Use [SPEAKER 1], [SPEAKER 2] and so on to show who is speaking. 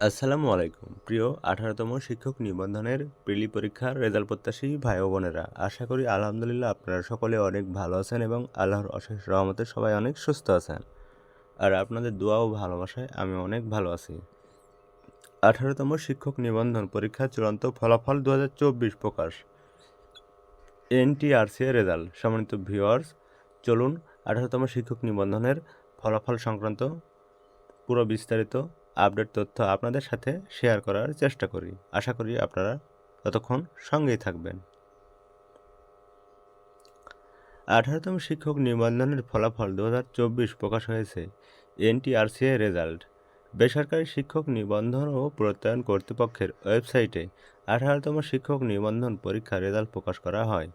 [SPEAKER 1] আসসালামু আলাইকুম। প্রিয় আঠারোতম শিক্ষক নিবন্ধনের প্রিলি পরীক্ষার রেজাল্ট প্রত্যাশী ভাই ও বোনেরা, আশা করি আলহামদুলিল্লাহ আপনারা সকলে অনেক ভালো আছেন এবং আল্লাহর অশেষ রহমতে সবাই অনেক সুস্থ আছেন। আর আপনাদের দোয়া ও ভালোবাসায় আমি অনেক ভালো আছি। আঠারোতম শিক্ষক নিবন্ধন পরীক্ষার চূড়ান্ত ফলাফল দু চব্বিশ প্রকাশ। NTRC result. সম্মানিত ভিউয়ার্স, চলুন আঠারোতম শিক্ষক নিবন্ধনের ফলাফল সংক্রান্ত পুরো বিস্তারিত আপডেট তথ্য আপনাদের সাথে শেয়ার করার চেষ্টা করি। আশা করি আপনারা ততক্ষণ সঙ্গেই থাকবেন। আঠারোতম শিক্ষক নিবন্ধনের ফলাফল দু হাজার চব্বিশ প্রকাশ হয়েছে। এনটিআরসি এর রেজাল্ট। বেসরকারি শিক্ষক নিবন্ধন ও প্রত্যয়ন কর্তৃপক্ষের ওয়েবসাইটে আঠারোতম শিক্ষক নিবন্ধন পরীক্ষার রেজাল্ট প্রকাশ করা হয়।